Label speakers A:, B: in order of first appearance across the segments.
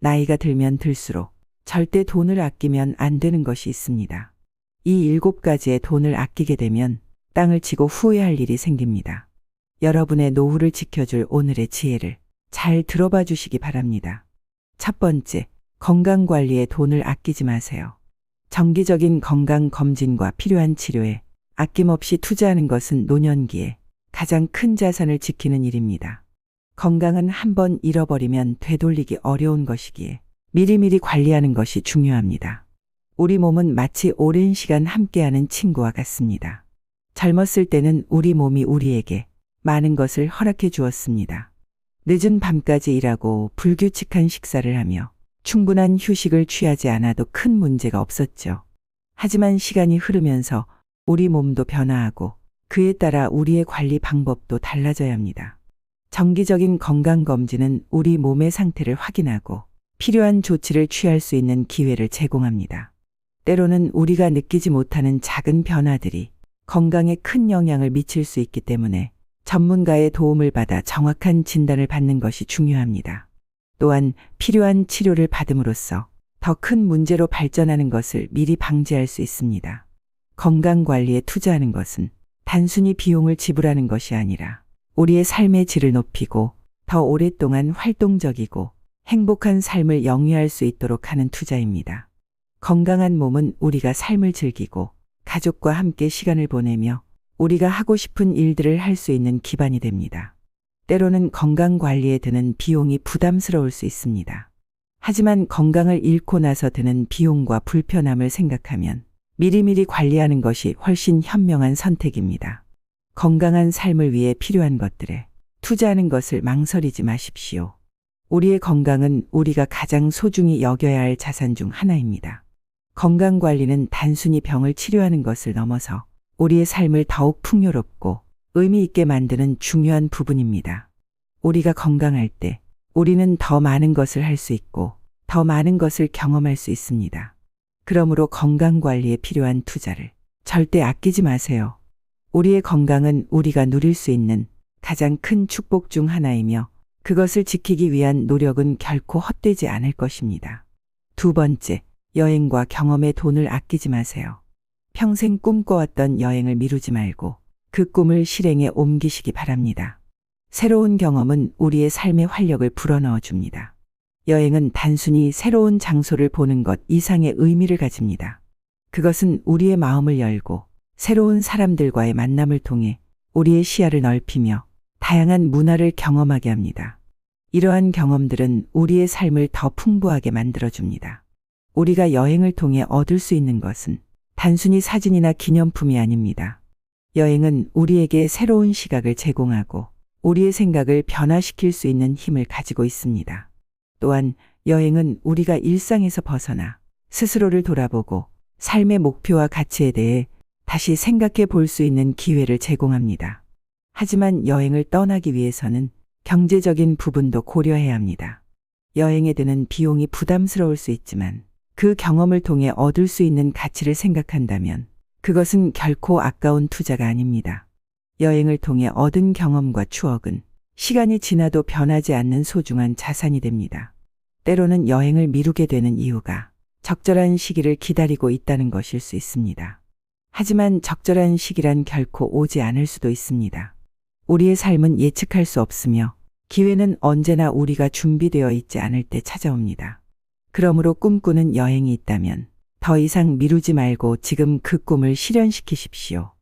A: 나이가 들면 들수록 절대 돈을 아끼면 안 되는 것이 있습니다. 이 일곱 가지의 돈을 아끼게 되면 땅을 치고 후회할 일이 생깁니다. 여러분의 노후를 지켜줄 오늘의 지혜를 잘 들어봐 주시기 바랍니다. 첫 번째, 건강 관리에 돈을 아끼지 마세요. 정기적인 건강 검진과 필요한 치료에 아낌없이 투자하는 것은 노년기에 가장 큰 자산을 지키는 일입니다. 건강은 한번 잃어버리면 되돌리기 어려운 것이기에 미리미리 관리하는 것이 중요합니다. 우리 몸은 마치 오랜 시간 함께하는 친구와 같습니다. 젊었을 때는 우리 몸이 우리에게 많은 것을 허락해 주었습니다. 늦은 밤까지 일하고 불규칙한 식사를 하며 충분한 휴식을 취하지 않아도 큰 문제가 없었죠. 하지만 시간이 흐르면서 우리 몸도 변화하고 그에 따라 우리의 관리 방법도 달라져야 합니다. 정기적인 건강검진은 우리 몸의 상태를 확인하고 필요한 조치를 취할 수 있는 기회를 제공합니다. 때로는 우리가 느끼지 못하는 작은 변화들이 건강에 큰 영향을 미칠 수 있기 때문에 전문가의 도움을 받아 정확한 진단을 받는 것이 중요합니다. 또한 필요한 치료를 받음으로써 더 큰 문제로 발전하는 것을 미리 방지할 수 있습니다. 건강 관리에 투자하는 것은 단순히 비용을 지불하는 것이 아니라 우리의 삶의 질을 높이고 더 오랫동안 활동적이고 행복한 삶을 영위할 수 있도록 하는 투자입니다. 건강한 몸은 우리가 삶을 즐기고 가족과 함께 시간을 보내며 우리가 하고 싶은 일들을 할 수 있는 기반이 됩니다. 때로는 건강 관리에 드는 비용이 부담스러울 수 있습니다. 하지만 건강을 잃고 나서 드는 비용과 불편함을 생각하면 미리미리 관리하는 것이 훨씬 현명한 선택입니다. 건강한 삶을 위해 필요한 것들에 투자하는 것을 망설이지 마십시오. 우리의 건강은 우리가 가장 소중히 여겨야 할 자산 중 하나입니다. 건강 관리는 단순히 병을 치료하는 것을 넘어서 우리의 삶을 더욱 풍요롭고 의미 있게 만드는 중요한 부분입니다. 우리가 건강할 때 우리는 더 많은 것을 할 수 있고 더 많은 것을 경험할 수 있습니다. 그러므로 건강 관리에 필요한 투자를 절대 아끼지 마세요. 우리의 건강은 우리가 누릴 수 있는 가장 큰 축복 중 하나이며 그것을 지키기 위한 노력은 결코 헛되지 않을 것입니다. 두 번째, 여행과 경험에 돈을 아끼지 마세요. 평생 꿈꿔왔던 여행을 미루지 말고 그 꿈을 실행에 옮기시기 바랍니다. 새로운 경험은 우리의 삶의 활력을 불어넣어 줍니다. 여행은 단순히 새로운 장소를 보는 것 이상의 의미를 가집니다. 그것은 우리의 마음을 열고 새로운 사람들과의 만남을 통해 우리의 시야를 넓히며 다양한 문화를 경험하게 합니다. 이러한 경험들은 우리의 삶을 더 풍부하게 만들어줍니다. 우리가 여행을 통해 얻을 수 있는 것은 단순히 사진이나 기념품이 아닙니다. 여행은 우리에게 새로운 시각을 제공하고 우리의 생각을 변화시킬 수 있는 힘을 가지고 있습니다. 또한 여행은 우리가 일상에서 벗어나 스스로를 돌아보고 삶의 목표와 가치에 대해 다시 생각해 볼 수 있는 기회를 제공합니다. 하지만 여행을 떠나기 위해서는 경제적인 부분도 고려해야 합니다. 여행에 드는 비용이 부담스러울 수 있지만 그 경험을 통해 얻을 수 있는 가치를 생각한다면 그것은 결코 아까운 투자가 아닙니다. 여행을 통해 얻은 경험과 추억은 시간이 지나도 변하지 않는 소중한 자산이 됩니다. 때로는 여행을 미루게 되는 이유가 적절한 시기를 기다리고 있다는 것일 수 있습니다. 하지만 적절한 시기란 결코 오지 않을 수도 있습니다. 우리의 삶은 예측할 수 없으며 기회는 언제나 우리가 준비되어 있지 않을 때 찾아옵니다. 그러므로 꿈꾸는 여행이 있다면 더 이상 미루지 말고 지금 그 꿈을 실현시키십시오.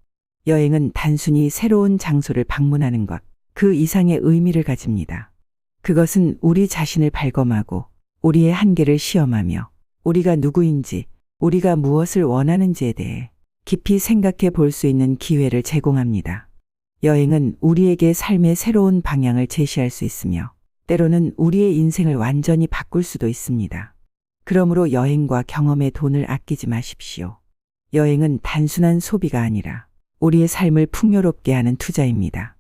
A: 여행은 단순히 새로운 장소를 방문하는 것, 그 이상의 의미를 가집니다. 그것은 우리 자신을 발검하고 우리의 한계를 시험하며 우리가 누구인지, 우리가 무엇을 원하는지에 대해 깊이 생각해 볼 수 있는 기회를 제공합니다. 여행은 우리에게 삶의 새로운 방향을 제시할 수 있으며 때로는 우리의 인생을 완전히 바꿀 수도 있습니다. 그러므로 여행과 경험에 돈을 아끼지 마십시오. 여행은 단순한 소비가 아니라 우리의 삶을 풍요롭게 하는 투자입니다.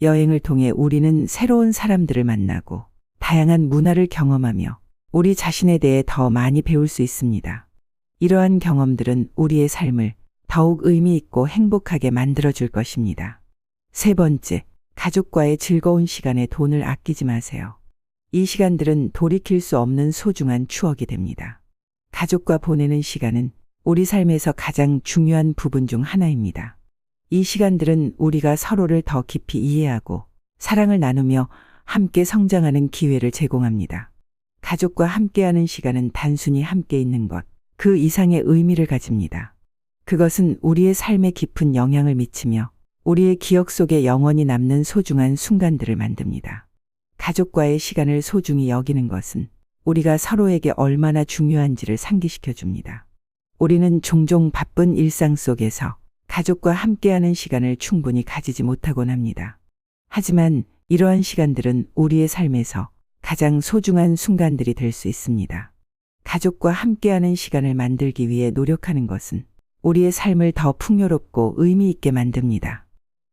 A: 여행을 통해 우리는 새로운 사람들을 만나고 다양한 문화를 경험하며 우리 자신에 대해 더 많이 배울 수 있습니다. 이러한 경험들은 우리의 삶을 더욱 의미 있고 행복하게 만들어 줄 것입니다. 세 번째, 가족과의 즐거운 시간에 돈을 아끼지 마세요. 이 시간들은 돌이킬 수 없는 소중한 추억이 됩니다. 가족과 보내는 시간은 우리 삶에서 가장 중요한 부분 중 하나입니다. 이 시간들은 우리가 서로를 더 깊이 이해하고 사랑을 나누며 함께 성장하는 기회를 제공합니다. 가족과 함께하는 시간은 단순히 함께 있는 것, 그 이상의 의미를 가집니다. 그것은 우리의 삶에 깊은 영향을 미치며 우리의 기억 속에 영원히 남는 소중한 순간들을 만듭니다. 가족과의 시간을 소중히 여기는 것은 우리가 서로에게 얼마나 중요한지를 상기시켜 줍니다. 우리는 종종 바쁜 일상 속에서 가족과 함께하는 시간을 충분히 가지지 못하곤 합니다. 하지만 이러한 시간들은 우리의 삶에서 가장 소중한 순간들이 될 수 있습니다. 가족과 함께하는 시간을 만들기 위해 노력하는 것은 우리의 삶을 더 풍요롭고 의미 있게 만듭니다.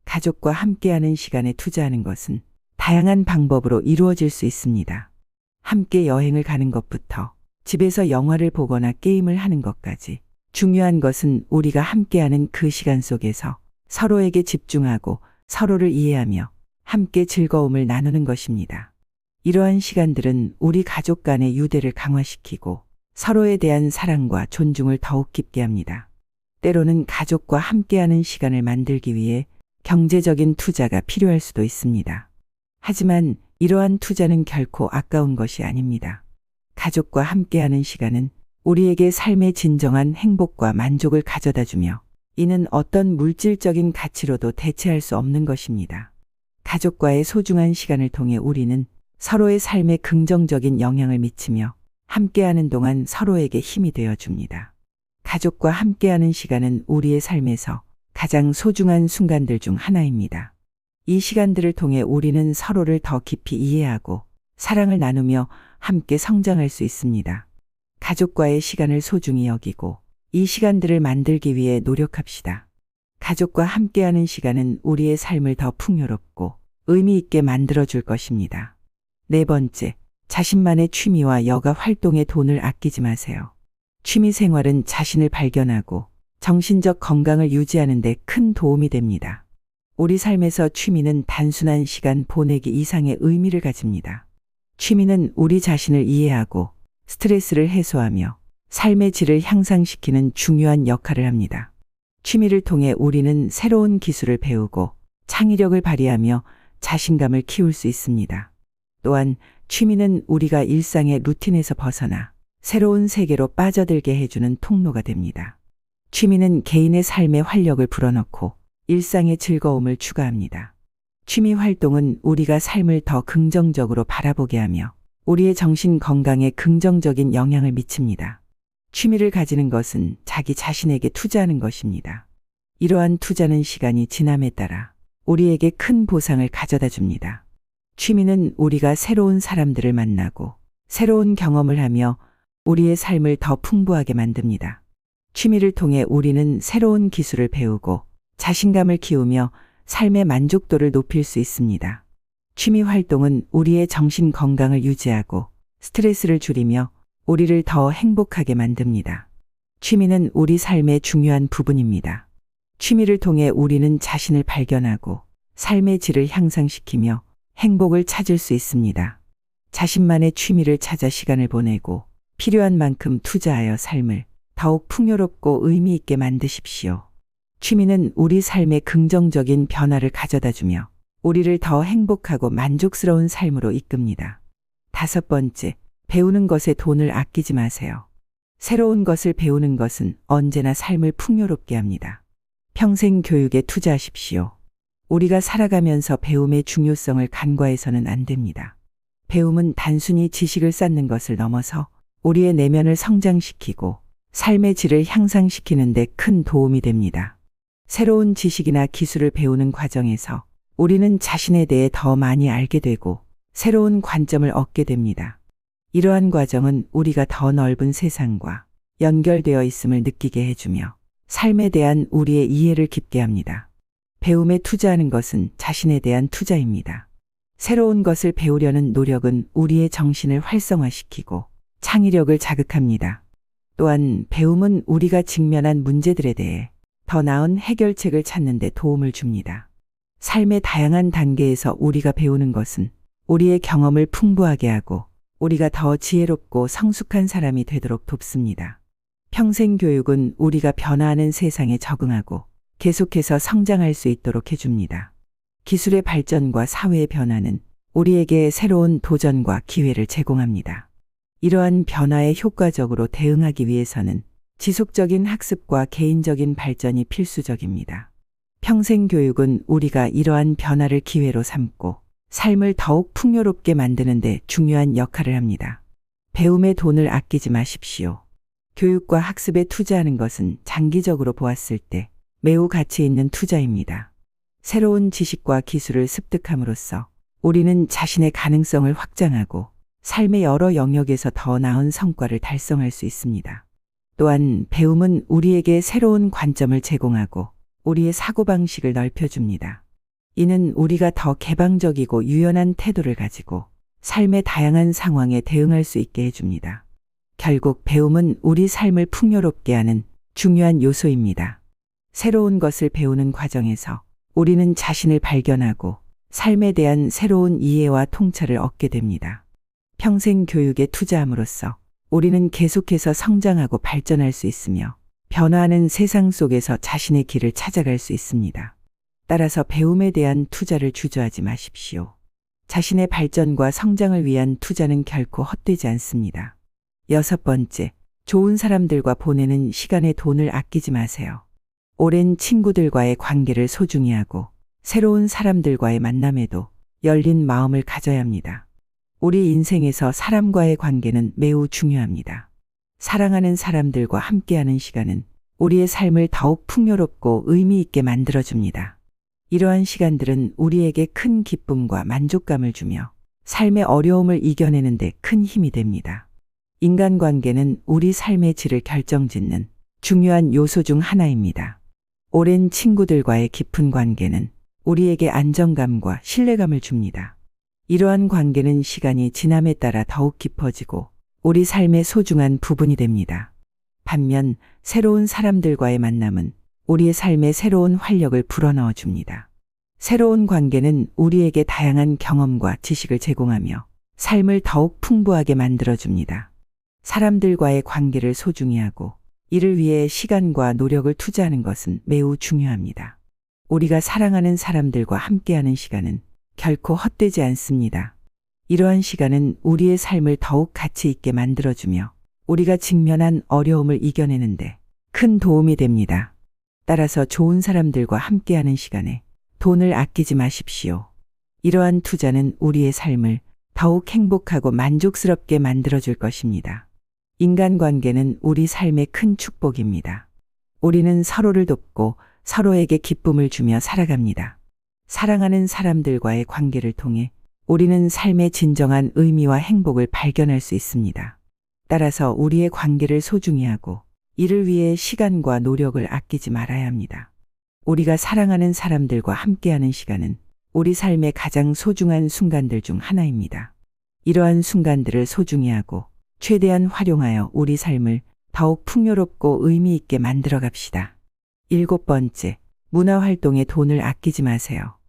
A: 가족과 함께하는 시간에 투자하는 것은 다양한 방법으로 이루어질 수 있습니다. 함께 여행을 가는 것부터 집에서 영화를 보거나 게임을 하는 것까지 중요한 것은 우리가 함께하는 그 시간 속에서 서로에게 집중하고 서로를 이해하며 함께 즐거움을 나누는 것입니다. 이러한 시간들은 우리 가족 간의 유대를 강화시키고 서로에 대한 사랑과 존중을 더욱 깊게 합니다. 때로는 가족과 함께하는 시간을 만들기 위해 경제적인 투자가 필요할 수도 있습니다. 하지만 이러한 투자는 결코 아까운 것이 아닙니다. 가족과 함께하는 시간은 우리에게 삶의 진정한 행복과 만족을 가져다 주며 이는 어떤 물질적인 가치로도 대체할 수 없는 것입니다. 가족과의 소중한 시간을 통해 우리는 서로의 삶에 긍정적인 영향을 미치며 함께하는 동안 서로에게 힘이 되어 줍니다. 가족과 함께하는 시간은 우리의 삶에서 가장 소중한 순간들 중 하나입니다. 이 시간들을 통해 우리는 서로를 더 깊이 이해하고 사랑을 나누며 함께 성장할 수 있습니다. 가족과의 시간을 소중히 여기고 이 시간들을 만들기 위해 노력합시다. 가족과 함께하는 시간은 우리의 삶을 더 풍요롭고 의미 있게 만들어 줄 것입니다. 네 번째, 자신만의 취미와 여가 활동에 돈을 아끼지 마세요. 취미 생활은 자신을 발견하고 정신적 건강을 유지하는 데 큰 도움이 됩니다. 우리 삶에서 취미는 단순한 시간 보내기 이상의 의미를 가집니다. 취미는 우리 자신을 이해하고 스트레스를 해소하며 삶의 질을 향상시키는 중요한 역할을 합니다. 취미를 통해 우리는 새로운 기술을 배우고 창의력을 발휘하며 자신감을 키울 수 있습니다. 또한 취미는 우리가 일상의 루틴에서 벗어나 새로운 세계로 빠져들게 해주는 통로가 됩니다. 취미는 개인의 삶에 활력을 불어넣고 일상의 즐거움을 추가합니다. 취미 활동은 우리가 삶을 더 긍정적으로 바라보게 하며 우리의 정신 건강에 긍정적인 영향을 미칩니다. 취미를 가지는 것은 자기 자신에게 투자하는 것입니다. 이러한 투자는 시간이 지남에 따라 우리에게 큰 보상을 가져다 줍니다. 취미는 우리가 새로운 사람들을 만나고 새로운 경험을 하며 우리의 삶을 더 풍부하게 만듭니다. 취미를 통해 우리는 새로운 기술을 배우고 자신감을 키우며 삶의 만족도를 높일 수 있습니다. 취미 활동은 우리의 정신 건강을 유지하고 스트레스를 줄이며 우리를 더 행복하게 만듭니다. 취미는 우리 삶의 중요한 부분입니다. 취미를 통해 우리는 자신을 발견하고 삶의 질을 향상시키며 행복을 찾을 수 있습니다. 자신만의 취미를 찾아 시간을 보내고 필요한 만큼 투자하여 삶을 더욱 풍요롭고 의미 있게 만드십시오. 취미는 우리 삶에 긍정적인 변화를 가져다 주며 우리를 더 행복하고 만족스러운 삶으로 이끕니다. 다섯 번째, 배우는 것에 돈을 아끼지 마세요. 새로운 것을 배우는 것은 언제나 삶을 풍요롭게 합니다. 평생 교육에 투자하십시오. 우리가 살아가면서 배움의 중요성을 간과해서는 안 됩니다. 배움은 단순히 지식을 쌓는 것을 넘어서 우리의 내면을 성장시키고 삶의 질을 향상시키는 데 큰 도움이 됩니다. 새로운 지식이나 기술을 배우는 과정에서 우리는 자신에 대해 더 많이 알게 되고 새로운 관점을 얻게 됩니다. 이러한 과정은 우리가 더 넓은 세상과 연결되어 있음을 느끼게 해주며 삶에 대한 우리의 이해를 깊게 합니다. 배움에 투자하는 것은 자신에 대한 투자입니다. 새로운 것을 배우려는 노력은 우리의 정신을 활성화시키고 창의력을 자극합니다. 또한 배움은 우리가 직면한 문제들에 대해 더 나은 해결책을 찾는 데 도움을 줍니다. 삶의 다양한 단계에서 우리가 배우는 것은 우리의 경험을 풍부하게 하고 우리가 더 지혜롭고 성숙한 사람이 되도록 돕습니다. 평생 교육은 우리가 변화하는 세상에 적응하고 계속해서 성장할 수 있도록 해줍니다. 기술의 발전과 사회의 변화는 우리에게 새로운 도전과 기회를 제공합니다. 이러한 변화에 효과적으로 대응하기 위해서는 지속적인 학습과 개인적인 발전이 필수적입니다. 평생 교육은 우리가 이러한 변화를 기회로 삼고 삶을 더욱 풍요롭게 만드는 데 중요한 역할을 합니다. 배움에 돈을 아끼지 마십시오. 교육과 학습에 투자하는 것은 장기적으로 보았을 때 매우 가치 있는 투자입니다. 새로운 지식과 기술을 습득함으로써 우리는 자신의 가능성을 확장하고 삶의 여러 영역에서 더 나은 성과를 달성할 수 있습니다. 또한 배움은 우리에게 새로운 관점을 제공하고 우리의 사고방식을 넓혀줍니다. 이는 우리가 더 개방적이고 유연한 태도를 가지고 삶의 다양한 상황에 대응할 수 있게 해줍니다. 결국 배움은 우리 삶을 풍요롭게 하는 중요한 요소입니다. 새로운 것을 배우는 과정에서 우리는 자신을 발견하고 삶에 대한 새로운 이해와 통찰을 얻게 됩니다. 평생 교육에 투자함으로써 우리는 계속해서 성장하고 발전할 수 있으며 변화하는 세상 속에서 자신의 길을 찾아갈 수 있습니다. 따라서 배움에 대한 투자를 주저하지 마십시오. 자신의 발전과 성장을 위한 투자는 결코 헛되지 않습니다. 여섯 번째, 좋은 사람들과 보내는 시간에 돈을 아끼지 마세요. 오랜 친구들과의 관계를 소중히 하고 새로운 사람들과의 만남에도 열린 마음을 가져야 합니다. 우리 인생에서 사람과의 관계는 매우 중요합니다. 사랑하는 사람들과 함께하는 시간은 우리의 삶을 더욱 풍요롭고 의미 있게 만들어줍니다. 이러한 시간들은 우리에게 큰 기쁨과 만족감을 주며 삶의 어려움을 이겨내는 데 큰 힘이 됩니다. 인간관계는 우리 삶의 질을 결정짓는 중요한 요소 중 하나입니다. 오랜 친구들과의 깊은 관계는 우리에게 안정감과 신뢰감을 줍니다. 이러한 관계는 시간이 지남에 따라 더욱 깊어지고 우리 삶의 소중한 부분이 됩니다. 반면 새로운 사람들과의 만남은 우리의 삶에 새로운 활력을 불어넣어 줍니다. 새로운 관계는 우리에게 다양한 경험과 지식을 제공하며 삶을 더욱 풍부하게 만들어 줍니다. 사람들과의 관계를 소중히 하고 이를 위해 시간과 노력을 투자하는 것은 매우 중요합니다. 우리가 사랑하는 사람들과 함께하는 시간은 결코 헛되지 않습니다. 이러한 시간은 우리의 삶을 더욱 가치 있게 만들어주며 우리가 직면한 어려움을 이겨내는데 큰 도움이 됩니다. 따라서 좋은 사람들과 함께하는 시간에 돈을 아끼지 마십시오. 이러한 투자는 우리의 삶을 더욱 행복하고 만족스럽게 만들어줄 것입니다. 인간관계는 우리 삶의 큰 축복입니다. 우리는 서로를 돕고 서로에게 기쁨을 주며 살아갑니다. 사랑하는 사람들과의 관계를 통해 우리는 삶의 진정한 의미와 행복을 발견할 수 있습니다. 따라서 우리의 관계를 소중히 하고 이를 위해 시간과 노력을 아끼지 말아야 합니다. 우리가 사랑하는 사람들과 함께하는 시간은 우리 삶의 가장 소중한 순간들 중 하나입니다. 이러한 순간들을 소중히 하고 최대한 활용하여 우리 삶을 더욱 풍요롭고 의미 있게 만들어 갑시다. 일곱 번째, 문화 활동에 돈을 아끼지 마세요.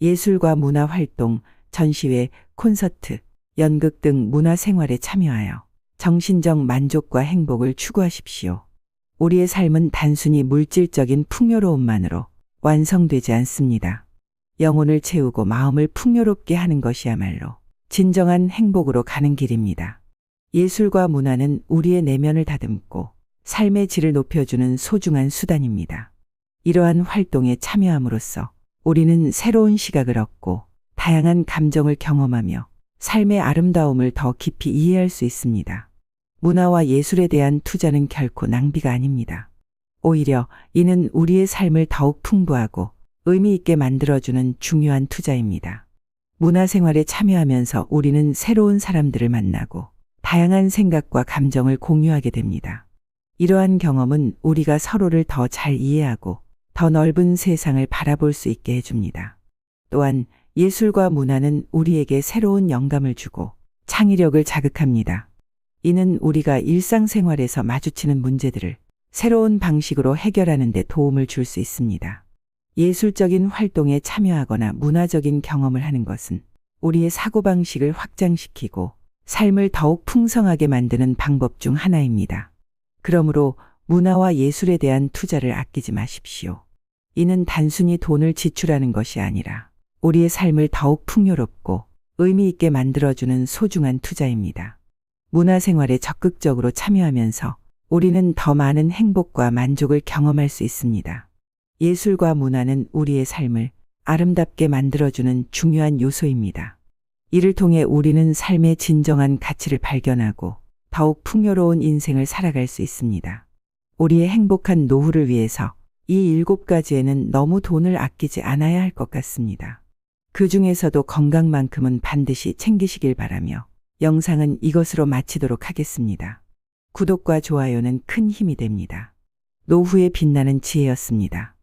A: 예술과 문화 활동, 전시회, 콘서트, 연극 등 문화 생활에 참여하여 정신적 만족과 행복을 추구하십시오. 우리의 삶은 단순히 물질적인 풍요로움만으로 완성되지 않습니다. 영혼을 채우고 마음을 풍요롭게 하는 것이야말로 진정한 행복으로 가는 길입니다. 예술과 문화는 우리의 내면을 다듬고 삶의 질을 높여주는 소중한 수단입니다. 이러한 활동에 참여함으로써 우리는 새로운 시각을 얻고 다양한 감정을 경험하며 삶의 아름다움을 더 깊이 이해할 수 있습니다. 문화와 예술에 대한 투자는 결코 낭비가 아닙니다. 오히려 이는 우리의 삶을 더욱 풍부하고 의미 있게 만들어주는 중요한 투자입니다. 문화 생활에 참여하면서 우리는 새로운 사람들을 만나고 다양한 생각과 감정을 공유하게 됩니다. 이러한 경험은 우리가 서로를 더 잘 이해하고 더 넓은 세상을 바라볼 수 있게 해줍니다. 또한 예술과 문화는 우리에게 새로운 영감을 주고 창의력을 자극합니다. 이는 우리가 일상생활에서 마주치는 문제들을 새로운 방식으로 해결하는 데 도움을 줄 수 있습니다. 예술적인 활동에 참여하거나 문화적인 경험을 하는 것은 우리의 사고방식을 확장시키고 삶을 더욱 풍성하게 만드는 방법 중 하나입니다. 그러므로 문화와 예술에 대한 투자를 아끼지 마십시오. 이는 단순히 돈을 지출하는 것이 아니라 우리의 삶을 더욱 풍요롭고 의미 있게 만들어주는 소중한 투자입니다. 문화 생활에 적극적으로 참여하면서 우리는 더 많은 행복과 만족을 경험할 수 있습니다. 예술과 문화는 우리의 삶을 아름답게 만들어주는 중요한 요소입니다. 이를 통해 우리는 삶의 진정한 가치를 발견하고 더욱 풍요로운 인생을 살아갈 수 있습니다. 우리의 행복한 노후를 위해서 이 일곱 가지에는 너무 돈을 아끼지 않아야 할 것 같습니다. 그 중에서도 건강만큼은 반드시 챙기시길 바라며 영상은 이것으로 마치도록 하겠습니다. 구독과 좋아요는 큰 힘이 됩니다. 노후에 빛나는 지혜였습니다.